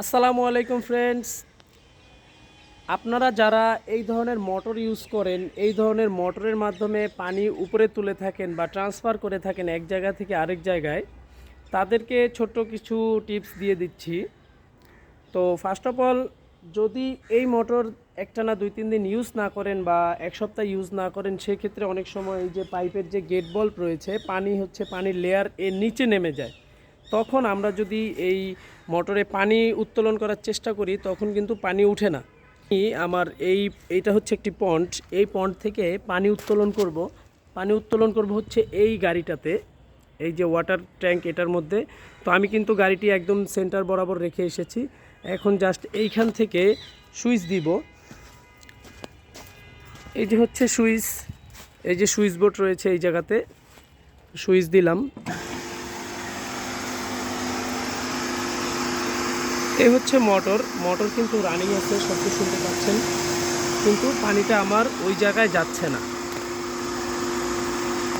আসসালামু আলাইকুম ফ্রেন্ডস আপনারা যারা এই ধরনের মোটর ইউজ করেন, এই ধরনের মোটরের মাধ্যমে পানি উপরে তুলে থাকেন বা ট্রান্সফার করে থাকেন এক জায়গা থেকে আরেক জায়গায়, তাদেরকে ছোট্ট কিছু টিপস দিয়ে দিচ্ছি। তো ফার্স্ট অফ অল যদি এই মোটর একটানা দুই তিন দিন ইউজ না করেন বা এক সপ্তাহ ইউজ না করেন, সেক্ষেত্রে অনেক সময় এই যে পাইপের যে গেট বল্ব রয়েছে, পানি হচ্ছে পানির লেয়ার এর নিচে নেমে যায়। তখন আমরা যদি এই মোটরে পানি উত্তোলন করার চেষ্টা করি, তখন কিন্তু পানি উঠে না। আমি আমার এই, এইটা হচ্ছে একটি পন্ড। এই পন্ড থেকে পানি উত্তোলন করব। পানি উত্তোলন করব হচ্ছে এই গাড়িটাতে। এই যে ওয়াটার ট্যাঙ্ক এটার মধ্যে। তো আমি কিন্তু গাড়িটি একদম সেন্টার বরাবর রেখে এসেছি। এখন জাস্ট এইখান থেকে সুইচ দিব। এই যে হচ্ছে সুইচ। এই যে সুইচ বোর্ড রয়েছে এই জায়গাতে। সুইচ দিলাম। এই হচ্ছে মোটর। মোটর কিন্তু রানিং আছে শব্দ শুনতে পাচ্ছেন। কিন্তু পানিটা আমার ওই জায়গায় যাচ্ছে না।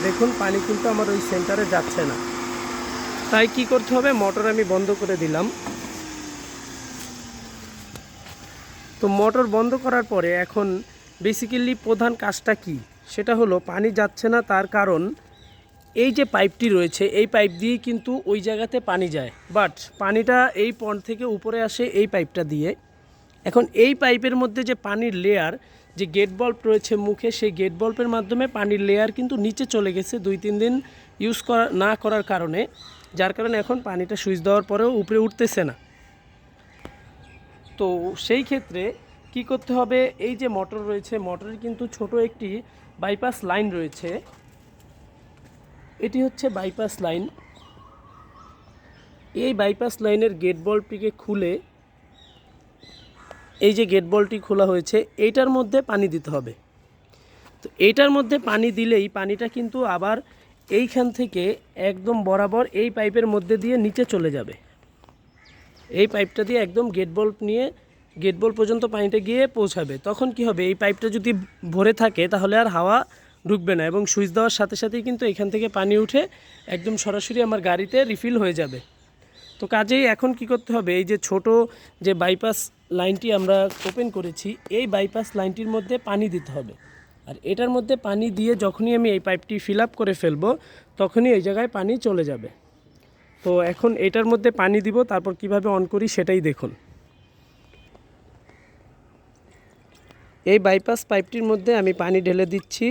দেখুন, পানি কিন্তু আমার ওই সেন্টারে যাচ্ছে না। তাই কি করতে হবে? মোটর আমি বন্ধ করে দিলাম। তো মোটর বন্ধ করার পরে এখন বেসিক্যালি প্রধান কাজটা কি? সেটা হলো, পানি যাচ্ছে না তার কারণ এই যে পাইপটি রয়েছে, এই পাইপ দিয়ে কিন্তু ওই জায়গাতে পানি যায়। বাট পানিটা এই পন্ড থেকে উপরে আসে এই পাইপটা দিয়ে। এখন এই পাইপের মধ্যে যে পানির লেয়ার যে গেট বল্ব রয়েছে মুখে, সেই গেট বল্বের মাধ্যমে পানির লেয়ার কিন্তু নিচে চলে গেছে দুই, তিন দিন ইউজ করা, না করার কারণে, যার কারণে এখন পানিটা সুইচ দেওয়ার পরেও উপরে উঠতেছে না। তো সেই ক্ষেত্রে কি করতে হবে? এই যে মোটর রয়েছে মোটরের কিন্তু ছোট একটি বাইপাস লাইন রয়েছে। এটি হচ্ছে বাইপাস লাইন এই বাইপাস লাইনের গেট বলটিকে খুলে এই যে গেট বলটি খোলা হয়েছে, এইটার মধ্যে পানি দিতে হবে। তো এইটার মধ্যে পানি দিলেই পানিটা কিন্তু আবার এইখান থেকে একদম বরাবর এই পাইপের মধ্যে দিয়ে নিচে চলে যাবে। এই পাইপটা দিয়ে একদম গেট বল্ব নিয়ে গেট বল পর্যন্ত পানিটা গিয়ে পৌঁছাবে। তখন কি হবে? এই পাইপটা যদি ভরে থাকে, তাহলে আর হাওয়া ঢুকবে না এবং সুইচ দেওয়ার সাথে সাথেই কিন্তু এখান থেকে পানি উঠে একদম সরাসরি আমার গাড়িতে রিফিল হয়ে যাবে। তো কাজেই এখন কি করতে হবে? এই যে ছোট যে বাইপাস লাইনটি আমরা ওপেন করেছি, এই বাইপাস লাইনটির মধ্যে পানি দিতে হবে। আর এটার মধ্যে পানি দিয়ে যখনই আমি এই পাইপটি ফিল আপ করে ফেলব, তখনই এই জায়গায় পানি চলে যাবে। তো এখন এটার মধ্যে পানি দিব, তারপর কীভাবে অন করি সেটাই দেখুন। এই বাইপাস পাইপটির মধ্যে আমি পানি ঢেলে দিচ্ছি।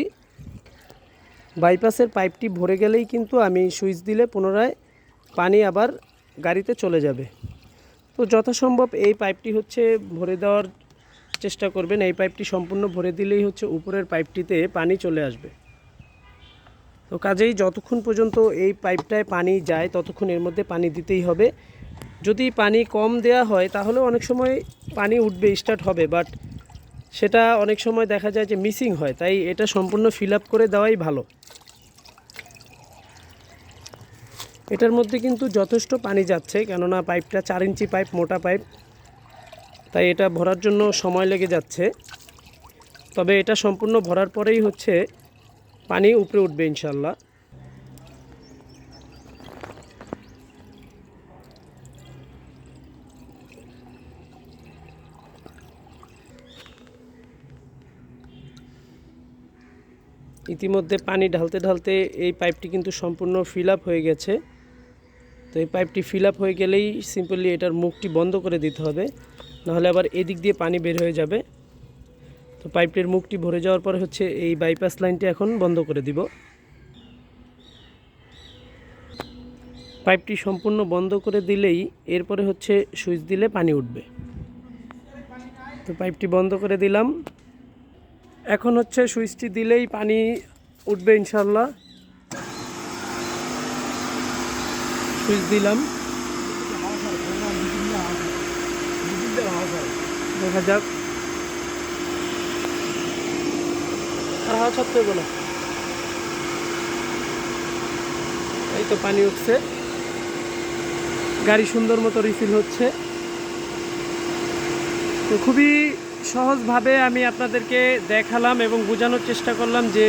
বাইপাসের পাইপটি ভরে গেলেই কিন্তু আমি সুইচ দিলে পুনরায় পানি আবার গাড়িতে চলে যাবে। তো যথাসম্ভব এই পাইপটি হচ্ছে ভরে দেওয়ার চেষ্টা করবেন। এই পাইপটি সম্পূর্ণ ভরে দিলেই হচ্ছে উপরের পাইপটিতে পানি চলে আসবে। তো কাজেই যতক্ষণ পর্যন্ত এই পাইপটায় পানি যায়, ততক্ষণ এর মধ্যে পানি দিতেই হবে। যদি পানি কম দেয়া হয় তাহলে অনেক সময় পানি উঠবে, স্টার্ট হবে, বাট সেটা অনেক সময় দেখা যায় যে মিসিং হয়, তাই এটা সম্পূর্ণ ফিল আপ করে দেওয়াই ভালো। এটার মধ্যে কিন্তু যথেষ্ট পানি যাচ্ছে, কেননা পাইপটা চার ইঞ্চি পাইপ, মোটা পাইপ। তাই এটা ভরার জন্য সময় লেগে যাচ্ছে। তবে এটা সম্পূর্ণ ভরার পরেই হচ্ছে পানি উপরে উঠবে ইনশাল্লাহ ইতিমধ্যে পানি ঢালতে ঢালতে এই পাইপটি কিন্তু সম্পূর্ণ ফিল হয়ে গেছে। তো এই পাইপটি ফিল হয়ে গেলেই সিম্পলি এটার মুখটি বন্ধ করে দিতে হবে, নাহলে আবার এদিক দিয়ে পানি বের হয়ে যাবে। তো পাইপটির মুখটি ভরে যাওয়ার পরে হচ্ছে এই বাইপাস লাইনটি এখন বন্ধ করে দিব। পাইপটি সম্পূর্ণ বন্ধ করে দিলেই এরপরে হচ্ছে সুইচ দিলে পানি উঠবে। তো পাইপটি বন্ধ করে দিলাম। এখন হচ্ছে সুইচটি দিলেই পানি উঠবে ইনশাল্লাহ সুইচ দিলাম। দেখা যাক। আর হাওয়া ছাড়তে বলো। এই তো পানি উঠছে। গাড়ি সুন্দর মতো রিফিল হচ্ছে। তো খুবই সহজভাবে আমি আপনাদেরকে দেখালাম এবং বোঝানোর চেষ্টা করলাম যে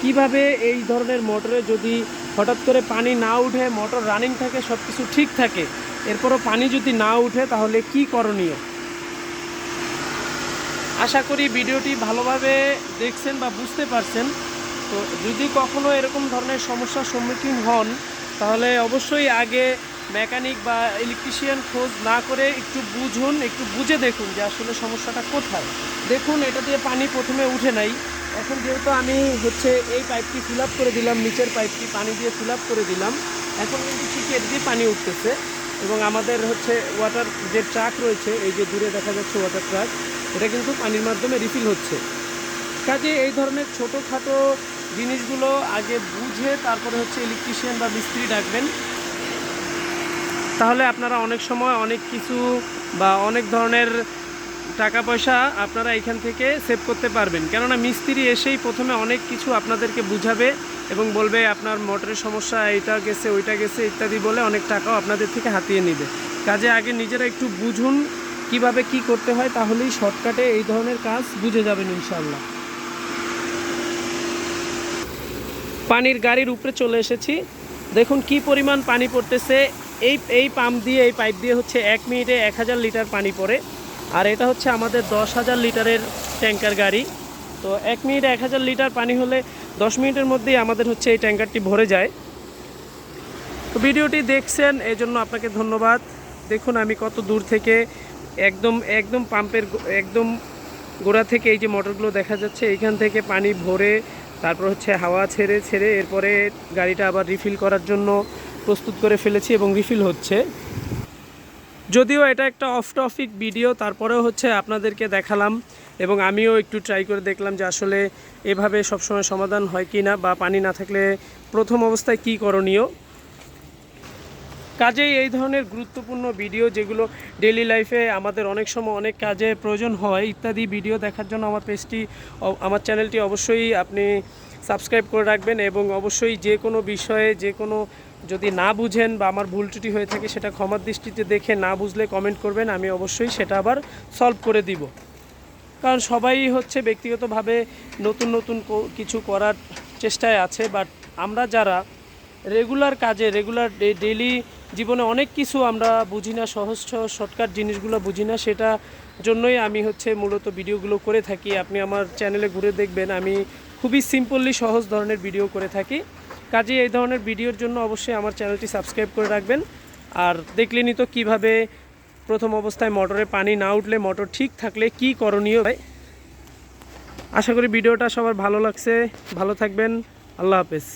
কীভাবে এই ধরনের মোটরে যদি হঠাৎ করে পানি না উঠে, মোটর রানিং থাকে সব কিছু ঠিক থাকে, এরপরও পানি যদি না উঠে তাহলে কি করণীয়? আশা করি ভিডিওটি ভালোভাবে দেখছেন বা বুঝতে পারছেন। তো যদি কখনও এরকম ধরনের সমস্যার সম্মুখীন হন, তাহলে অবশ্যই আগে মেকানিক বা ইলেকট্রিশিয়ান খোঁজ না করে একটু বুঝুন, একটু বুঝে দেখুন যে আসলে সমস্যাটা কোথায়। দেখুন, এটা দিয়ে পানি প্রথমে উঠে নাই। এখন যেহেতু আমি হচ্ছে এই পাইপটি ফিল করে দিলাম, নিচের পাইপটি পানি দিয়ে ফিল করে দিলাম, এখন কিন্তু ঠিকই এর পানি উঠতেছে এবং আমাদের হচ্ছে ওয়াটার যে ট্রাক রয়েছে, এই যে দূরে দেখা যাচ্ছে ওয়াটার ট্রাক, এটা কিন্তু পানির মাধ্যমে রিফিল হচ্ছে। কাজে এই ধরনের ছোটোখাটো জিনিসগুলো আগে বুঝে তারপরে হচ্ছে ইলেকট্রিশিয়ান বা মিস্ত্রি ডাকবেন। তাহলে আপনারা অনেক সময় অনেক কিছু বা অনেক ধরনের টাকা পয়সা আপনারা এখান থেকে সেভ করতে পারবেন। কেননা মিস্ত্রি এসেই প্রথমে অনেক কিছু আপনাদেরকে বুঝাবে এবং বলবে, আপনার মোটরের সমস্যা, এইটা গেছে, ওইটা গেছে, ইত্যাদি বলে অনেক টাকাও আপনাদের থেকে হাতিয়ে নেবে। কাজে আগে নিজেরা একটু বুঝুন কীভাবে কি করতে হয়, তাহলেই শর্টকাটে এই ধরনের কাজ বুঝে যাবেন ইনশাল্লাহ পানির গাড়ির উপরে চলে এসেছি। দেখুন কি পরিমাণ পানি পড়তেছে। এই এই পাম্প দিয়ে, এই পাইপ দিয়ে হচ্ছে এক মিনিটে এক হাজার লিটার পানি পড়ে। আর এটা হচ্ছে আমাদের দশ হাজার লিটারের ট্যাঙ্কার গাড়ি। তো এক মিনিটে এক হাজার লিটার পানি হলে দশ মিনিটের মধ্যেই আমাদের হচ্ছে এই ট্যাঙ্কারটি ভরে যায়। তো ভিডিওটি দেখছেন এই জন্য আপনাকে ধন্যবাদ। দেখুন আমি কত দূর থেকে একদম একদম পাম্পের একদম গোড়া থেকে এই যে মোটরগুলো দেখা যাচ্ছে, এইখান থেকে পানি ভরে তারপর হচ্ছে হাওয়া ছেড়ে ছেড়ে এরপরে গাড়িটা আবার রিফিল করার জন্য প্রস্তুত করে ফেলেছি এবং রিফিল হচ্ছে। যদিও এটা একটা অফ টপিক ভিডিও তারপরেও হচ্ছে আপনাদেরকে দেখালাম এবং আমিও একটু ট্রাই করে দেখলাম যে আসলে এভাবে সবসময় সমাধান হয় কি না বা পানি না থাকলে প্রথম অবস্থায় কি করণীয়। কাজেই এই ধরনের গুরুত্বপূর্ণ ভিডিও যেগুলো ডেলি লাইফে আমাদের অনেক সময় অনেক কাজে প্রয়োজন হয়, ইত্যাদি ভিডিও দেখার জন্য আমার পেজটি আমার চ্যানেলটি অবশ্যই আপনি সাবস্ক্রাইব করে রাখবেন এবং অবশ্যই যে কোনো বিষয়ে, যে কোনো যদি না বুঝেন বা আমার ভুল ত্রুটি হয়ে থাকে সেটা ক্ষমার দৃষ্টিতে দেখে না বুঝলে কমেন্ট করবেন, আমি অবশ্যই সেটা আবার সলভ করে দিব। কারণ সবাই হচ্ছে ব্যক্তিগতভাবে নতুন নতুন কিছু করার চেষ্টায় আছে বাট আমরা যারা রেগুলার কাজে রেগুলার ডেইলি জীবনে অনেক কিছু আমরা বুঝি না, সহজ সহজ শর্টকাট জিনিসগুলো বুঝি না, সেটা জন্যই আমি হচ্ছে মূলত ভিডিওগুলো করে থাকি। আপনি আমার চ্যানেলে ঘুরে দেখবেন, আমি খুবই সিম্পললি সহজ ধরনের ভিডিও করে থাকি। কাজে এই ধরনের ভিডিওর জন্য অবশ্যই আমার চ্যানেলটি সাবস্ক্রাইব করে রাখবেন। আর দেখলেনই তো কীভাবে প্রথম অবস্থায় মোটরে পানি না উঠলে মোটর ঠিক থাকলে কি করণীয় হয়। আশা করি ভিডিওটা সবার ভালো লাগছে। ভালো থাকবেন। আল্লাহ হাফেজ।